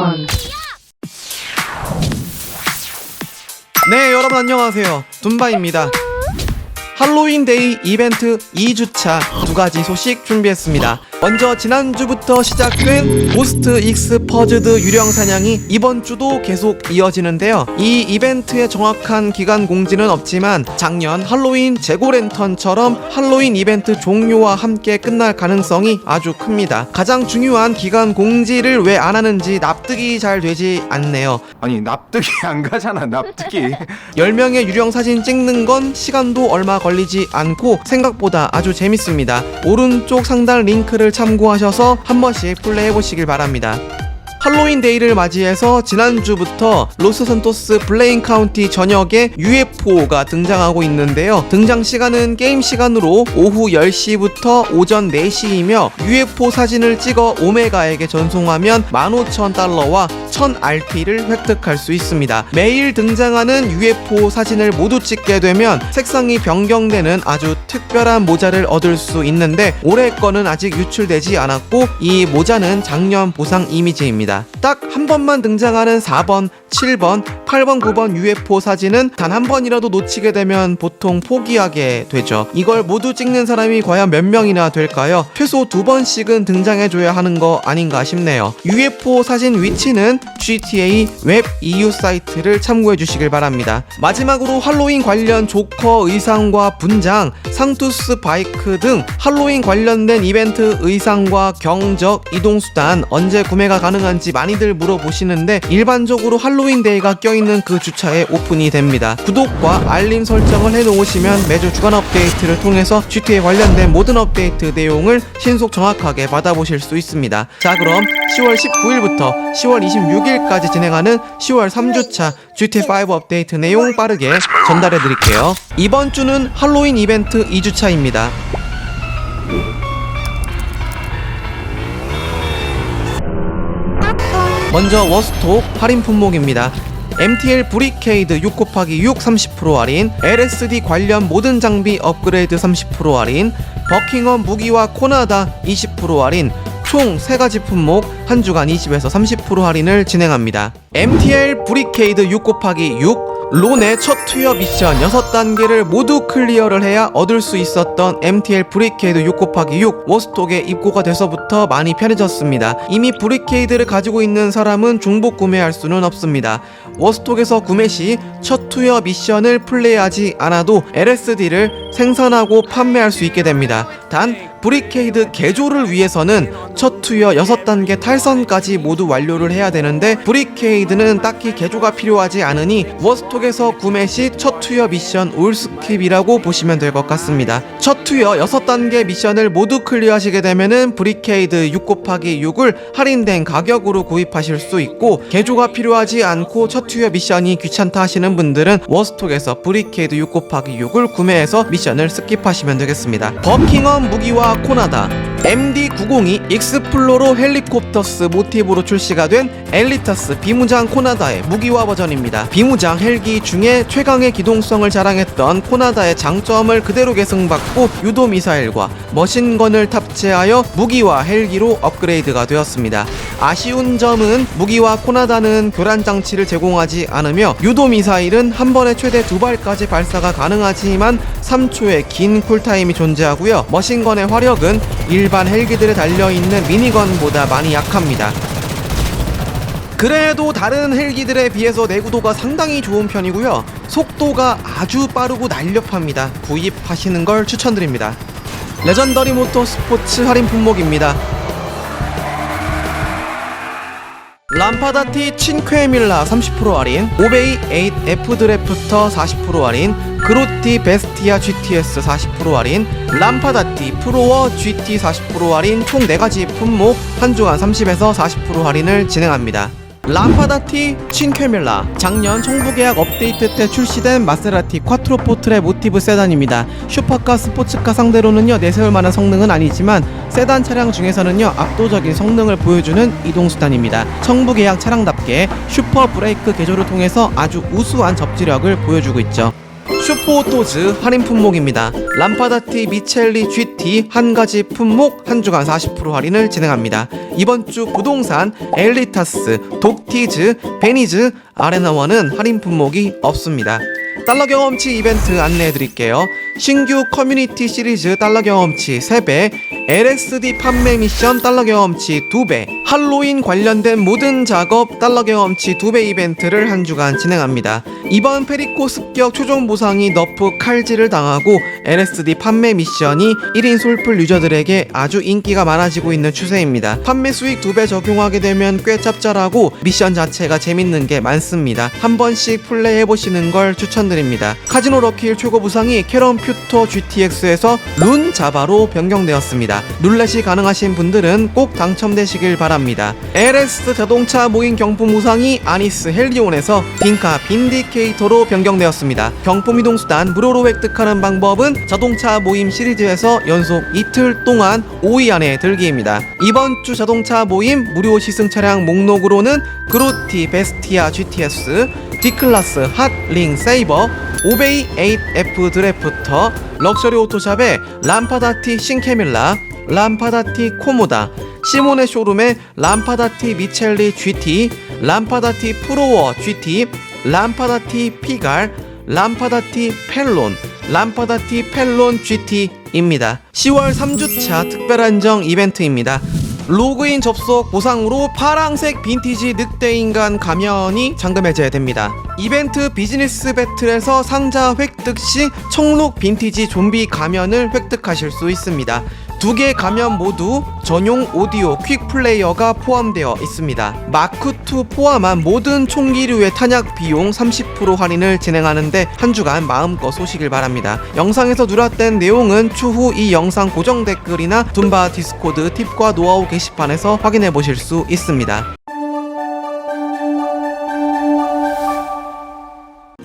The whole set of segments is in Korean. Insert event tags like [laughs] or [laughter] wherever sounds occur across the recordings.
Pokemon. 네, 여러분 안녕하세요. 둠바입니다. 할로윈 데이 이벤트 2주차 두 가지 소식 준비했습니다. 먼저 지난주부터 시작된 고스트 익스 퍼즈드 유령 사냥이 이번 주도 계속 이어지는데요. 이 이벤트의 정확한 기간 공지는 없지만 작년 할로윈 재고 랜턴처럼 할로윈 이벤트 종료와 함께 끝날 가능성이 아주 큽니다. 가장 중요한 기간 공지를 왜 안 하는지 납득이 잘 되지 않네요. 아니 납득이 안 가잖아 납득이 [laughs] 10명의 유령 사진 찍는 건 시간도 얼마 걸리지 않고 생각보다 아주 재밌습니다. 오른쪽 상단 링크를 참고하셔서 한 번씩 플레이해 보시길 바랍니다. 할로윈 데이를 맞이해서 지난주부터 로스 산토스 블레인 카운티 전역에 UFO가 등장하고 있는데요. 등장 시간은 게임 시간으로 오후 10시부터 오전 4시이며 UFO 사진을 찍어 오메가에게 전송하면 15,000달러와 1000RP를 획득할 수 있습니다. 매일 등장하는 UFO 사진을 모두 찍게 되면 색상이 변경되는 아주 특별한 모자를 얻을 수 있는데 올해 거는 아직 유출되지 않았고 이 모자는 작년 보상 이미지입니다. 딱 한 번만 등장하는 4번, 7번, 8번, 9번 UFO 사진은 단 한 번이라도 놓치게 되면 보통 포기하게 되죠. 이걸 모두 찍는 사람이 과연 몇 명이나 될까요? 최소 두 번씩은 등장해줘야 하는 거 아닌가 싶네요. UFO 사진 위치는 GTA 웹 EU 사이트를 참고해 주시길 바랍니다. 마지막으로 할로윈 관련 조커 의상과 분장, 상투스 바이크 등 할로윈 관련된 이벤트 의상과 경적, 이동수단 언제 구매가 가능한지 많이들 물어보시는데 일반적으로 할로윈 데이가 껴있는 그 주차에 오픈이 됩니다. 구독과 알림 설정을 해놓으시면 매주 주간 업데이트를 통해서 GTA 관련된 모든 업데이트 내용을 신속 정확하게 받아보실 수 있습니다. 자 그럼 10월 19일부터 10월 26일까지 진행하는 10월 3주차 GTA5 업데이트 내용 빠르게 전달해 드릴게요. 이번 주는 할로윈 이벤트 2주차입니다. 먼저 워스톡 할인 품목입니다. MTL 브리케이드 6 곱하기 6 30% 할인, LSD 관련 모든 장비 업그레이드 30% 할인, 버킹엄 무기와 코나다 20% 할인, 총 3가지 품목 한 주간 20에서 30% 할인을 진행합니다. MTL 브리케이드 6 곱하기 6 론의 첫 투여 미션 6단계를 모두 클리어를 해야 얻을 수 있었던 MTL 브리케이드 6 곱하기 6 워스톡에 입고가 돼서부터 많이 편해졌습니다. 이미 브리케이드를 가지고 있는 사람은 중복 구매할 수는 없습니다. 워스톡에서 구매 시 첫 투여 미션을 플레이하지 않아도 LSD를 생산하고 판매할 수 있게 됩니다. 단 브리케이드 개조를 위해서는 첫 투여 6단계 탈선까지 모두 완료를 해야 되는데 브리케이드는 딱히 개조가 필요하지 않으니 워스톡에서 구매 시 첫 투여 미션 올스킵이라고 보시면 될 것 같습니다. 첫 투여 6단계 미션을 모두 클리어하시게 되면은 브리케이드 6 곱하기 6을 할인된 가격으로 구입하실 수 있고 개조가 필요하지 않고 첫 투여 미션이 귀찮다 하시는 분들은 워스톡에서 브리케이드 6 곱하기 6을 구매해서 미션을 스킵하시면 되겠습니다. 버킹엄 무기와 코나다 MD902 익스플로로 헬리콥터스 모티브로 출시가 된 엘리타스 비무장 코나다의 무기화 버전입니다. 비무장 헬기 중에 최강의 기동 성을 자랑했던 코나다의 장점을 그대로 계승받고 유도 미사일과 머신건을 탑재하여 무기와 헬기로 업그레이드가 되었습니다. 아쉬운 점은 무기와 코나다는 교란 장치를 제공하지 않으며 유도 미사일은 한 번에 최대 두 발까지 발사가 가능하지만 3초의 긴 쿨타임이 존재하고요. 머신건의 화력은 일반 헬기들에 달려있는 미니건보다 많이 약합니다. 그래도 다른 헬기들에 비해서 내구도가 상당히 좋은 편이고요. 속도가 아주 빠르고 날렵합니다. 구입하시는 걸 추천드립니다. 레전더리 모터 스포츠 할인 품목입니다. 람파다티 친퀘밀라 30% 할인, 오베이 8F 드래프터 40% 할인, 그로티 베스티아 GTS 40% 할인, 람파다티 프로워 GT 40% 할인 총 4가지 품목 한 주간 30에서 40% 할인을 진행합니다. 람파다티 친퀘밀라 작년 청부계약 업데이트 때 출시된 마세라티 콰트로 포트레 모티브 세단입니다. 슈퍼카 스포츠카 상대로는요 내세울 만한 성능은 아니지만 세단 차량 중에서는요 압도적인 성능을 보여주는 이동수단입니다. 청부계약 차량답게 슈퍼 브레이크 개조를 통해서 아주 우수한 접지력을 보여주고 있죠. 슈퍼오토즈 할인 품목입니다. 람파다티 미첼리 GT 한 가지 품목 한 주간 40% 할인을 진행합니다. 이번 주 부동산 엘리타스, 독티즈, 베니즈, 아레나원은 할인 품목이 없습니다. 달러 경험치 이벤트 안내해 드릴게요. 신규 커뮤니티 시리즈 달러 경험치 3배, LSD 판매 미션 달러 경험치 2배, 할로윈 관련된 모든 작업 달러 경험치 2배 이벤트를 한 주간 진행합니다. 이번 페리코 습격 최종 보상이 너프 칼질을 당하고 LSD 판매 미션이 1인 솔플 유저들에게 아주 인기가 많아지고 있는 추세입니다. 판매 수익 2배 적용하게 되면 꽤 짭짤하고 미션 자체가 재밌는 게 많습니다. 한 번씩 플레이해 보시는 걸 추천드립니다. 카지노 럭키일 최고 부상이 캐런 퓨터 GTX에서 룬 자바로 변경되었습니다. 룰렛이 가능하신 분들은 꼭 당첨되시길 바랍니다. LS 자동차 모임 경품 우상이 아니스 헬리온에서 빈카 빈디케이터로 변경되었습니다. 경품 이동 수단 무료로 획득하는 방법은 자동차 모임 시리즈에서 연속 이틀 동안 5위 안에 들기입니다. 이번 주 자동차 모임 무료 시승 차량 목록으로는 그로티 베스티아 GTS D클래스 핫링 세이버 오베이 8F 드래프터 럭셔리 오토샵의 람파다티 신케밀라 람파다티 코모다 시모네 쇼룸의 람파다티 미첼리 GT 람파다티 프로워 GT 람파다티 피갈 람파다티 펠론 람파다티 펠론 GT입니다 10월 3주차 특별 한정 이벤트입니다 로그인 접속 보상으로 파랑색 빈티지 늑대인간 가면이 잠금 해제됩니다. 이벤트 비즈니스 배틀에서 상자 획득 시 청록 빈티지 좀비 가면을 획득하실 수 있습니다. 두 개 가면 모두 전용 오디오 퀵 플레이어가 포함되어 있습니다. 마크2 포함한 모든 총기류의 탄약 비용 30% 할인을 진행하는데 한 주간 마음껏 쏘시길 바랍니다. 영상에서 누락된 내용은 추후 이 영상 고정 댓글이나 둠바 디스코드 팁과 노하우 게시판에서 확인해 보실 수 있습니다.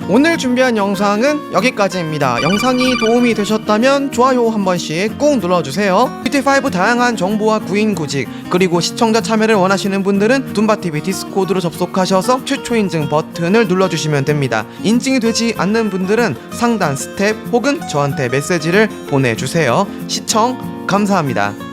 오늘 준비한 영상은 여기까지입니다. 영상이 도움이 되셨다면 좋아요 한 번씩 꾹 눌러주세요. 뷰티5 다양한 정보와 구인 구직 그리고 시청자 참여를 원하시는 분들은 둠바TV 디스코드로 접속하셔서 최초 인증 버튼을 눌러주시면 됩니다. 인증이 되지 않는 분들은 상단 스텝 혹은 저한테 메시지를 보내주세요. 시청 감사합니다.